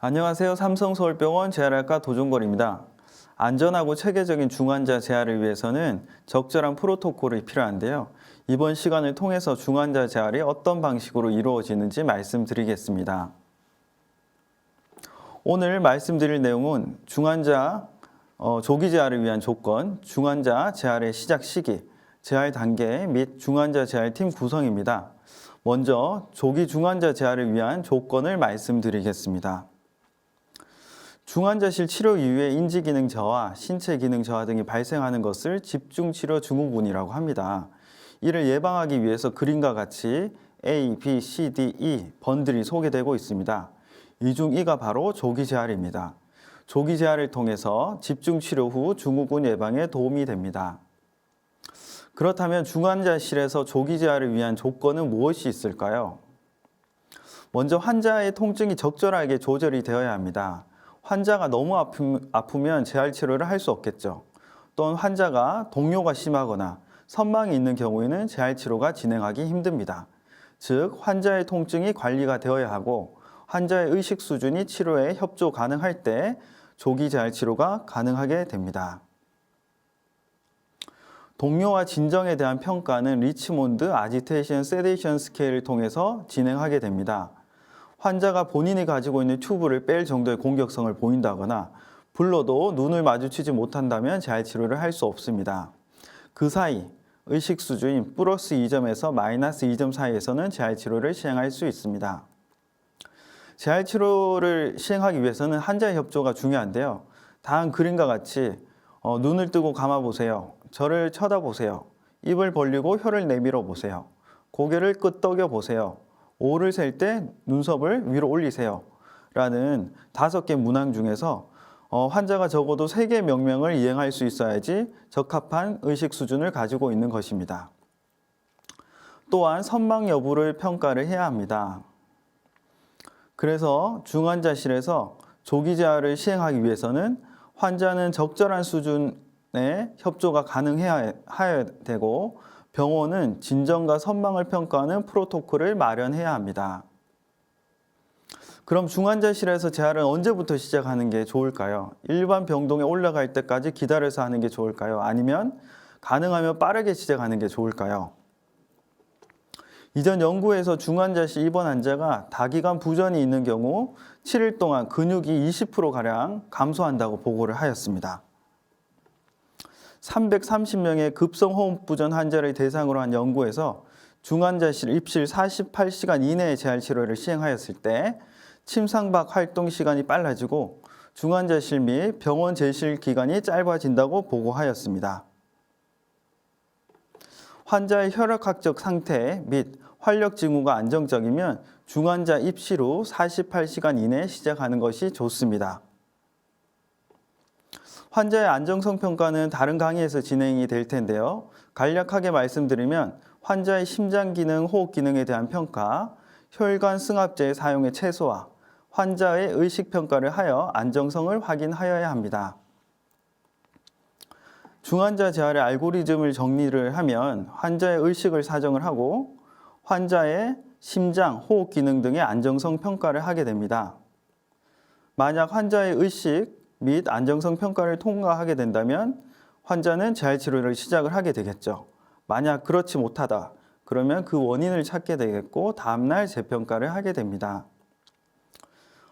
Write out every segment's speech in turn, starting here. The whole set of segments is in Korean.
안녕하세요. 삼성서울병원 재활학과 도종걸입니다. 안전하고 체계적인 중환자 재활을 위해서는 적절한 프로토콜이 필요한데요. 이번 시간을 통해서 중환자 재활이 어떤 방식으로 이루어지는지 말씀드리겠습니다. 오늘 말씀드릴 내용은 중환자 어, 조기 재활을 위한 조건, 중환자 재활의 시작 시기, 재활 단계 및 중환자 재활팀 구성입니다. 먼저 조기 중환자 재활을 위한 조건을 말씀드리겠습니다. 중환자실 치료 이후에 인지 기능 저하, 신체 기능 저하 등이 발생하는 것을 집중 치료 증후군이라고 합니다. 이를 예방하기 위해서 그림과 같이 A, B, C, D, E 번들이 소개되고 있습니다. 이 중 E가 바로 조기 재활입니다. 조기 재활을 통해서 집중 치료 후 증후군 예방에 도움이 됩니다. 그렇다면 중환자실에서 조기 재활을 위한 조건은 무엇이 있을까요? 먼저 환자의 통증이 적절하게 조절이 되어야 합니다. 환자가 너무 아프, 아프면 재활 치료를 할 수 없겠죠. 또한 환자가 동요가 심하거나 선망이 있는 경우에는 재활 치료가 진행하기 힘듭니다. 즉, 환자의 통증이 관리가 되어야 하고 환자의 의식 수준이 치료에 협조 가능할 때 조기 재활 치료가 가능하게 됩니다. 동요와 진정에 대한 평가는 리치몬드 아지테이션 세데이션 스케일을 통해서 진행하게 됩니다. 환자가 본인이 가지고 있는 튜브를 뺄 정도의 공격성을 보인다거나 불러도 눈을 마주치지 못한다면 재활 치료를 할 수 없습니다. 그 사이 의식 수준인 플러스 2점에서 마이너스 2점 사이에서는 재활 치료를 시행할 수 있습니다. 재활 치료를 시행하기 위해서는 환자의 협조가 중요한데요. 다음 그림과 같이 어, 눈을 뜨고 감아 보세요. 저를 쳐다보세요. 입을 벌리고 혀를 내밀어 보세요. 고개를 끄덕여 보세요. 5를 셀 때 눈썹을 위로 올리세요. 라는 다섯 개 문항 중에서 어, 환자가 적어도 세 개 명령을 이행할 수 있어야지 적합한 의식 수준을 가지고 있는 것입니다. 또한 선망 여부를 평가를 해야 합니다. 그래서 중환자실에서 조기 재활을 시행하기 위해서는 환자는 적절한 수준의 협조가 가능해야 해야 되고 병원은 진정과 선망을 평가하는 프로토콜을 마련해야 합니다. 그럼 중환자실에서 재활은 언제부터 시작하는 게 좋을까요? 일반 병동에 올라갈 때까지 기다려서 하는 게 좋을까요? 아니면 가능하면 빠르게 시작하는 게 좋을까요? 이전 연구에서 중환자실 입원 환자가 다기관 부전이 있는 경우 7일 동안 근육이 20%가량 감소한다고 보고를 하였습니다. 330명의 급성 호흡 부전 환자를 대상으로 한 연구에서 중환자실 입실 48시간 이내의 재활 치료를 시행하였을 때 침상박 활동 시간이 빨라지고 중환자실 및 병원 재실 기간이 짧아진다고 보고하였습니다. 환자의 혈액학적 상태 및 활력 징후가 안정적이면 중환자 입실 후 48시간 이내에 시작하는 것이 좋습니다. 환자의 안정성 평가는 다른 강의에서 진행이 될 텐데요. 간략하게 말씀드리면 환자의 심장 기능, 호흡 기능에 대한 평가, 혈관 승합제의 사용의 최소화, 환자의 의식 평가를 하여 안정성을 확인하여야 합니다. 중환자 재활의 알고리즘을 정리를 하면 환자의 의식을 사정을 하고 환자의 심장, 호흡 기능 등의 안정성 평가를 하게 됩니다. 만약 환자의 의식 및 안정성 평가를 통과하게 된다면 환자는 재활 치료를 시작을 하게 되겠죠. 만약 그렇지 못하다 그러면 그 원인을 찾게 되겠고 다음날 재평가를 하게 됩니다.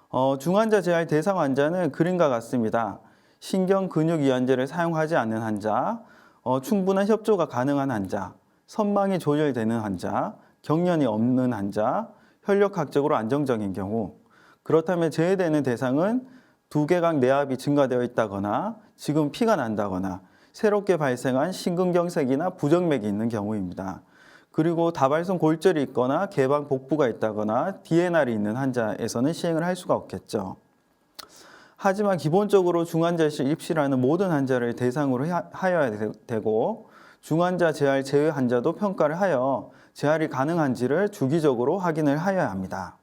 어, 중환자 재활 대상 환자는 그림과 같습니다. 신경 근육 이완제를 사용하지 않는 환자, 어, 충분한 협조가 가능한 환자, 선망이 조절되는 환자, 경련이 없는 환자, 혈력학적으로 안정적인 경우 그렇다면 제외되는 대상은 두개강 내압이 증가되어 있다거나 지금 피가 난다거나 새롭게 발생한 심근경색이나 부정맥이 있는 경우입니다. 그리고 다발성 골절이 있거나 개방 복부가 있다거나 DNR이 있는 환자에서는 시행을 할 수가 없겠죠. 하지만 기본적으로 중환자실 입실하는 모든 환자를 대상으로 하여야 되고 중환자 재활 제외 환자도 평가를 하여 재활이 가능한지를 주기적으로 확인을 하여야 합니다.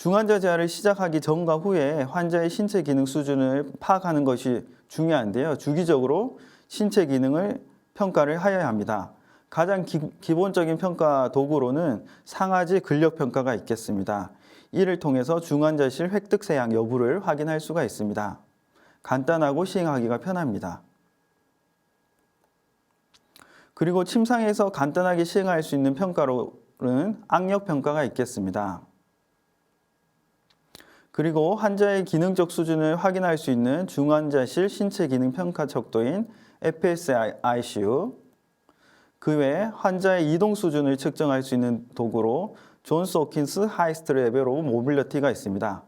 중환자 재활을 시작하기 전과 후에 환자의 신체 기능 수준을 파악하는 것이 중요한데요. 주기적으로 신체 기능을 평가를 하여야 합니다. 가장 기, 본적인 평가 도구로는 상하지 근력 평가가 있겠습니다. 이를 통해서 중환자실 획득 세약 여부를 확인할 수가 있습니다. 간단하고 시행하기가 편합니다. 그리고 침상에서 간단하게 시행할 수 있는 평가로는 악력 평가가 있겠습니다. 그리고 환자의 기능적 수준을 확인할 수 있는 중환자실 신체 기능 평가 척도인 FSICU, 그외 환자의 이동 수준을 측정할 수 있는 도구로 존스 호킨스 하이스트 레벨 오브 모빌리티가 있습니다.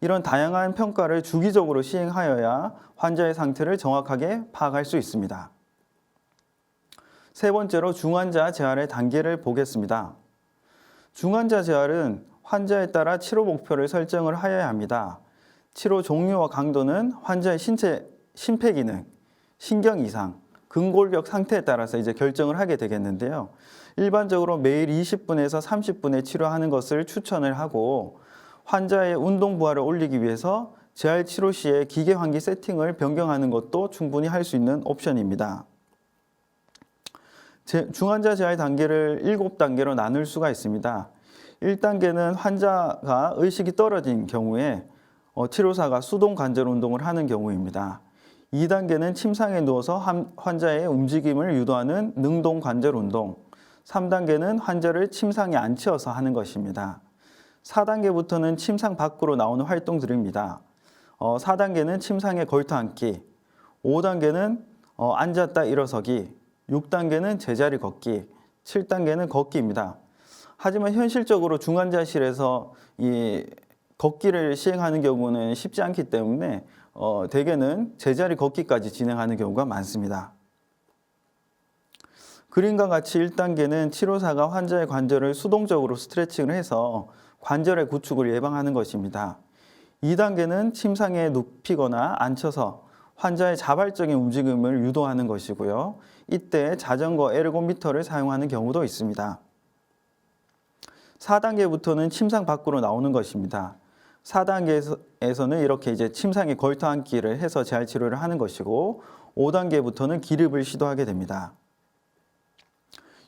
이런 다양한 평가를 주기적으로 시행하여야 환자의 상태를 정확하게 파악할 수 있습니다. 세 번째로 중환자 재활의 단계를 보겠습니다. 중환자 재활은 환자에 따라 치료 목표를 설정을 하여야 합니다. 치료 종류와 강도는 환자의 신체 심폐 기능, 신경 이상, 근골격 상태에 따라서 이제 결정을 하게 되겠는데요. 일반적으로 매일 20분에서 30분의 치료하는 것을 추천을 하고 환자의 운동 부하를 올리기 위해서 재활 치료 시에 기계 환기 세팅을 변경하는 것도 충분히 할 수 있는 옵션입니다. 제- 중환자 재활 단계를 7단계로 나눌 수가 있습니다. 1단계는 환자가 의식이 떨어진 경우에 어, 치료사가 수동 관절 운동을 하는 경우입니다. 2단계는 침상에 누워서 함- 환자의 움직임을 유도하는 능동 관절 운동. 3단계는 환자를 침상에 앉혀서 하는 것입니다. 4단계부터는 침상 밖으로 나오는 활동들입니다. 어, 4단계는 침상에 걸터 앉기, 5단계는 어, 앉았다 일어서기, 6단계는 제자리 걷기, 7단계는 걷기입니다. 하지만 현실적으로 중환자실에서 이 걷기를 시행하는 경우는 쉽지 않기 때문에 어, 대개는 제자리 걷기까지 진행하는 경우가 많습니다. 그림과 같이 1단계는 치료사가 환자의 관절을 수동적으로 스트레칭을 해서 관절의 구축을 예방하는 것입니다. 2단계는 침상에 눕히거나 앉혀서 환자의 자발적인 움직임을 유도하는 것이고요. 이때 자전거 에르고미터를 사용하는 경우도 있습니다. 4단계부터는 침상 밖으로 나오는 것입니다. 4단계에서는 이렇게 이제 침상에 걸터 앉기를 해서 재활 치료를 하는 것이고 5단계부터는 기립을 시도하게 됩니다.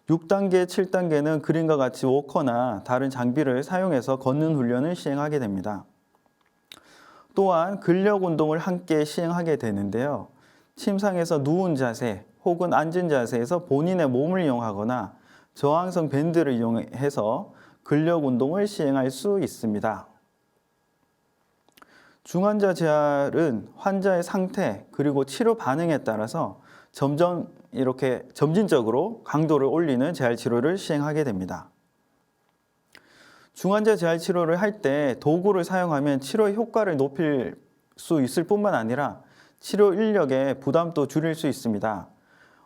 6단계, 7단계는 그림과 같이 워커나 다른 장비를 사용해서 걷는 훈련을 시행하게 됩니다. 또한 근력 운동을 함께 시행하게 되는데요. 침상에서 누운 자세 혹은 앉은 자세에서 본인의 몸을 이용하거나 저항성 밴드를 이용해서 근력 운동을 시행할 수 있습니다. 중환자 재활은 환자의 상태 그리고 치료 반응에 따라서 점점 이렇게 점진적으로 강도를 올리는 재활 치료를 시행하게 됩니다. 중환자 재활 치료를 할 때 도구를 사용하면 치료의 효과를 높일 수 있을 뿐만 아니라 치료 인력의 부담도 줄일 수 있습니다.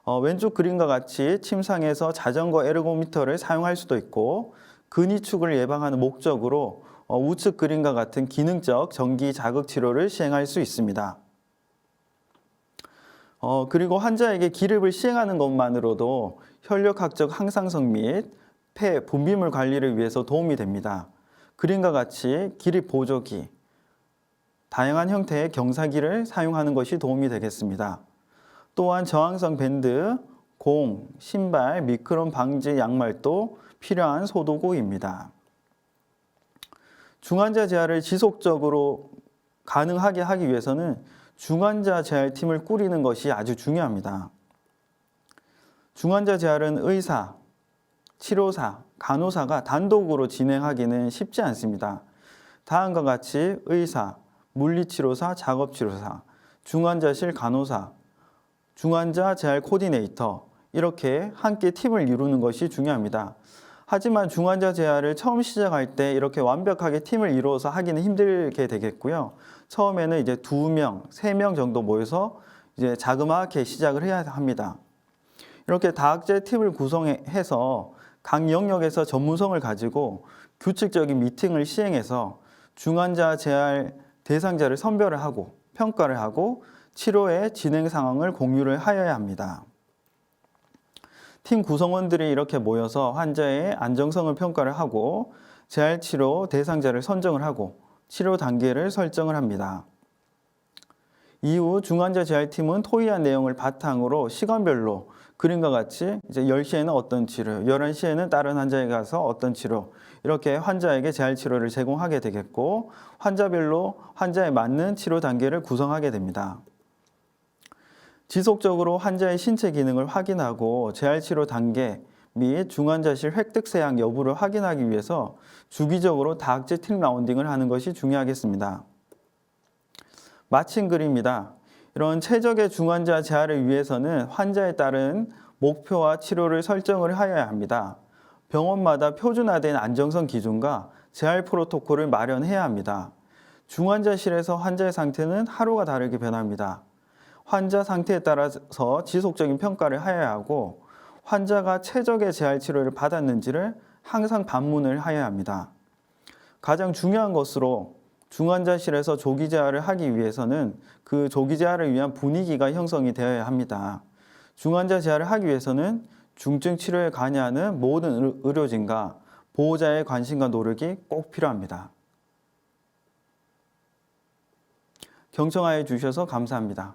어, 왼쪽 그림과 같이 침상에서 자전거 에르고미터를 사용할 수도 있고 근위축을 예방하는 목적으로 어, 우측 그림과 같은 기능적 전기 자극 치료를 시행할 수 있습니다. 어, 그리고 환자에게 기립을 시행하는 것만으로도 혈력학적 항상성 및 폐 분비물 관리를 위해서 도움이 됩니다. 그림과 같이 기립 보조기, 다양한 형태의 경사기를 사용하는 것이 도움이 되겠습니다. 또한 저항성 밴드, 공, 신발, 미크론 방지 양말도 필요한 소도구입니다. 중환자 재활을 지속적으로 가능하게 하기 위해서는 중환자 재활팀을 꾸리는 것이 아주 중요합니다. 중환자 재활은 의사, 치료사, 간호사가 단독으로 진행하기는 쉽지 않습니다. 다음과 같이 의사, 물리치료사, 작업치료사, 중환자실 간호사, 중환자 재활 코디네이터 이렇게 함께 팀을 이루는 것이 중요합니다. 하지만 중환자 재활을 처음 시작할 때 이렇게 완벽하게 팀을 이루어서 하기는 힘들게 되겠고요. 처음에는 이제 두 명, 세 명 정도 모여서 이제 자그마하게 시작을 해야 합니다. 이렇게 다학제 팀을 구성해서 각 영역에서 전문성을 가지고 규칙적인 미팅을 시행해서 중환자 재활 대상자를 선별을 하고 평가를 하고 치료의 진행 상황을 공유를 하여야 합니다. 팀 구성원들이 이렇게 모여서 환자의 안정성을 평가를 하고 재활 치료 대상자를 선정을 하고 치료 단계를 설정을 합니다. 이후 중환자 재활팀은 토의한 내용을 바탕으로 시간별로 그림과 같이 이제 10시에는 어떤 치료, 11시에는 다른 환자에 가서 어떤 치료 이렇게 환자에게 재활 치료를 제공하게 되겠고 환자별로 환자에 맞는 치료 단계를 구성하게 됩니다. 지속적으로 환자의 신체 기능을 확인하고 재활 치료 단계 및 중환자실 획득 세약 여부를 확인하기 위해서 주기적으로 다학제 팀 라운딩을 하는 것이 중요하겠습니다. 마침 글입니다. 이런 최적의 중환자 재활을 위해서는 환자에 따른 목표와 치료를 설정을 하여야 합니다. 병원마다 표준화된 안정성 기준과 재활 프로토콜을 마련해야 합니다. 중환자실에서 환자의 상태는 하루가 다르게 변합니다. 환자 상태에 따라서 지속적인 평가를 하여야 하고 환자가 최적의 재활 치료를 받았는지를 항상 반문을 하여야 합니다. 가장 중요한 것으로 중환자실에서 조기 재활을 하기 위해서는 그 조기 재활을 위한 분위기가 형성이 되어야 합니다. 중환자 재활을 하기 위해서는 중증 치료에 관여하는 모든 의- 의료진과 보호자의 관심과 노력이 꼭 필요합니다. 경청하여 주셔서 감사합니다.